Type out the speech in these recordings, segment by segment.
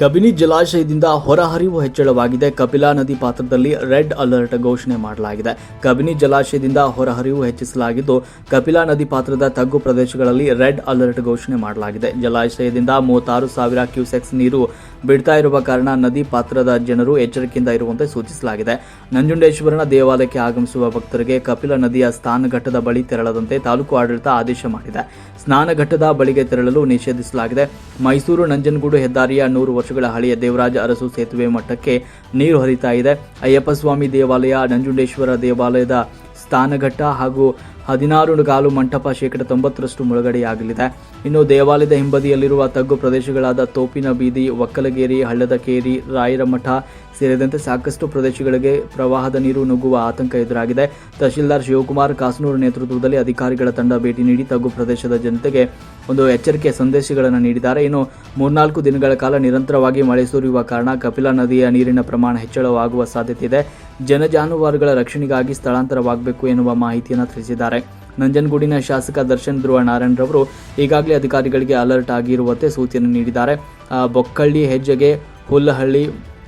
ಕಬಿನಿ ಜಲಾಶಯದಿಂದ ಹೊರಹರಿವು ಹೆಚ್ಚಳವಾಗಿದೆ. ಕಪಿಲಾ ನದಿ ಪಾತ್ರದಲ್ಲಿ ರೆಡ್ ಅಲರ್ಟ್ ಘೋಷಣೆ ಮಾಡಲಾಗಿದೆ. ಕಬಿನಿ ಜಲಾಶಯದಿಂದ ಹೊರಹರಿವು ಹೆಚ್ಚಿಸಲಾಗಿದ್ದು, ಕಪಿಲಾ ನದಿ ಪಾತ್ರದ ತಗ್ಗು ಪ್ರದೇಶಗಳಲ್ಲಿ ರೆಡ್ ಅಲರ್ಟ್ ಘೋಷಣೆ ಮಾಡಲಾಗಿದೆ. ಜಲಾಶಯದಿಂದ ಮೂವತ್ತಾರು ಸಾವಿರ ಕ್ಯೂಸೆಕ್ಸ್ ನೀರು ಬಿಡ್ತಾ ಇರುವ ಕಾರಣ ನದಿ ಪಾತ್ರದ ಜನರು ಎಚ್ಚರಿಕೆಯಿಂದ ಇರುವಂತೆ ಸೂಚಿಸಲಾಗಿದೆ. ನಂಜುಂಡೇಶ್ವರನ ದೇವಾಲಯಕ್ಕೆ ಆಗಮಿಸುವ ಭಕ್ತರಿಗೆ ಕಪಿಲ ನದಿಯ ಸ್ನಾನಘಟ್ಟದ ಬಳಿ ತೆರಳದಂತೆ ತಾಲೂಕು ಆಡಳಿತ ಆದೇಶ ಮಾಡಿದೆ. ಸ್ನಾನಘಟ್ಟದ ಬಳಿಗೆ ತೆರಳಲು ನಿಷೇಧಿಸಲಾಗಿದೆ. ಮೈಸೂರು ನಂಜನಗೂಡು ಹೆದ್ದಾರಿಯ ನೂರು ವರ್ಷಗಳ ಹಳೆಯ ದೇವರಾಜ ಅರಸು ಸೇತುವೆ ಮಟ್ಟಕ್ಕೆ ನೀರು ಹರಿತಾ ಇದೆ. ಅಯ್ಯಪ್ಪ ಸ್ವಾಮಿ ದೇವಾಲಯ, ನಂಜುಂಡೇಶ್ವರ ದೇವಾಲಯದ ಸ್ಥಾನಘಟ್ಟ ಹಾಗೂ ಹದಿನಾರು ಗಾಲು ಮಂಟಪ ಶೇಕಡ ತೊಂಬತ್ತರಷ್ಟು ಮುಳುಗಡೆಯಾಗಲಿದೆ. ಇನ್ನು ದೇವಾಲಯದ ಹಿಂಬದಿಯಲ್ಲಿರುವ ತಗ್ಗು ಪ್ರದೇಶಗಳಾದ ತೋಪಿನ ಬೀದಿ, ಒಕ್ಕಲಗೇರಿ ಹಳ್ಳದಕೇರಿ ರಾಯರಮಠ ಸೇರಿದಂತೆ ಸಾಕಷ್ಟು ಪ್ರದೇಶಗಳಿಗೆ ಪ್ರವಾಹದ ನೀರು ನುಗ್ಗುವ ಆತಂಕ ಎದುರಾಗಿದೆ. ತಹಶೀಲ್ದಾರ್ ಶಿವಕುಮಾರ್ ಕಾಸನೂರು ನೇತೃತ್ವದಲ್ಲಿ ಅಧಿಕಾರಿಗಳ ತಂಡ ಭೇಟಿ ನೀಡಿ ತಗ್ಗು ಪ್ರದೇಶದ ಜನತೆಗೆ ಒಂದು ಎಚ್ಚರಿಕೆ ಸಂದೇಶಗಳನ್ನು ನೀಡಿದ್ದಾರೆ. ಇನ್ನು ಮೂರ್ನಾಲ್ಕು ದಿನಗಳ ಕಾಲ ನಿರಂತರವಾಗಿ ಮಳೆ ಸುರಿಯುವ ಕಾರಣ ಕಪಿಲಾ ನದಿಯ ನೀರಿನ ಪ್ರಮಾಣ ಹೆಚ್ಚಳವಾಗುವ ಸಾಧ್ಯತೆ ಇದೆ. ಜನಜಾನುವಾರುಗಳ ರಕ್ಷಣೆಗಾಗಿ ಸ್ಥಳಾಂತರವಾಗಬೇಕು ಎನ್ನುವ ಮಾಹಿತಿಯನ್ನು ತಿಳಿಸಿದ್ದಾರೆ. ನಂಜನಗೂಡಿನ ಶಾಸಕ ದರ್ಶನ್ ಧ್ರುವ ನಾರಾಯಣ್ ರವರು ಈಗಾಗಲೇ ಅಧಿಕಾರಿಗಳಿಗೆ ಅಲರ್ಟ್ ಆಗಿರುವಂತೆ ಸೂಚನೆ ನೀಡಿದ್ದಾರೆ. ಬೊಕ್ಕಳ್ಳಿ ಹೆಜ್ಜೆಗೆ ಹುಲ್ಲಹಳ್ಳಿ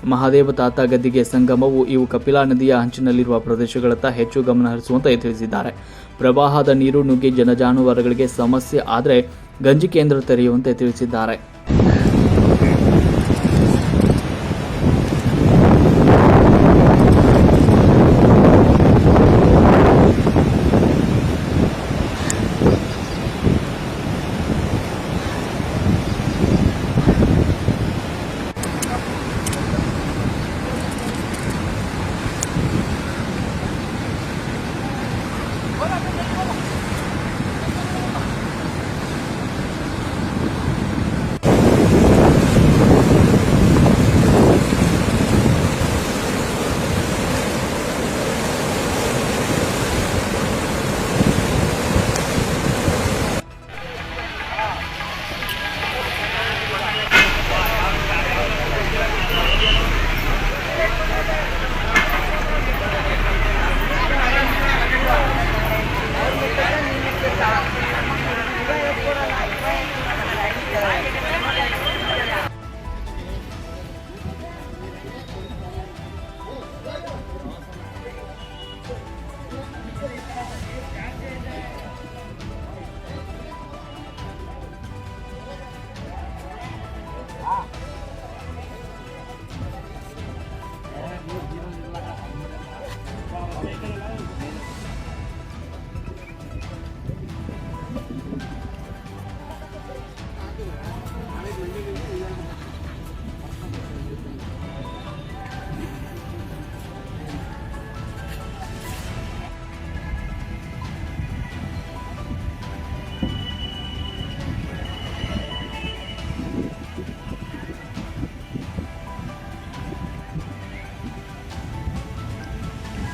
ಮಹಾದೇವ ತಾತ ಗದ್ದಿಗೆ ಸಂಗಮವು ಇವು ಕಪಿಲಾ ನದಿಯ ಅಂಚಿನಲ್ಲಿರುವ ಪ್ರದೇಶಗಳತ್ತ ಹೆಚ್ಚು ಗಮನ ಹರಿಸುವಂತೆ ತಿಳಿಸಿದ್ದಾರೆ. ಪ್ರವಾಹದ ನೀರು ನುಗ್ಗಿ ಜನಜಾನುವಾರುಗಳಿಗೆ ಸಮಸ್ಯೆ ಆದರೆ ಗಂಜಿ ಕೇಂದ್ರ ತೆರೆಯುವಂತೆ ತಿಳಿಸಿದ್ದಾರೆ.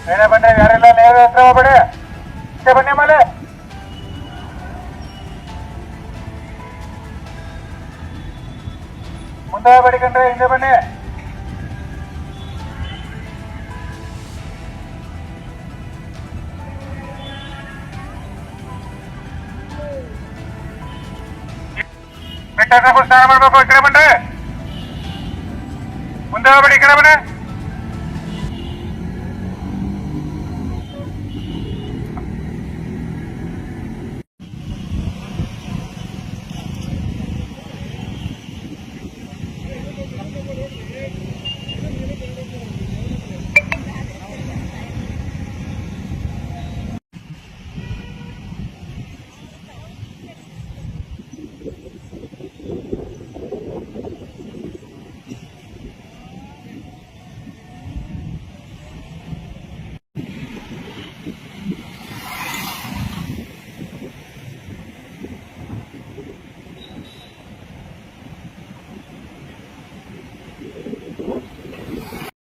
என்ன பண்ற யாரெல்லாம் நேரம் எத்தனை படு. பண்ண மேலே. முந்தாக படிக்கின்ற இந்த பண்ணு. விட்டாசம் ஸ்நானம் பண்ணுறப்போ விக்கிரமன் முந்தாக படிக்கிறவனே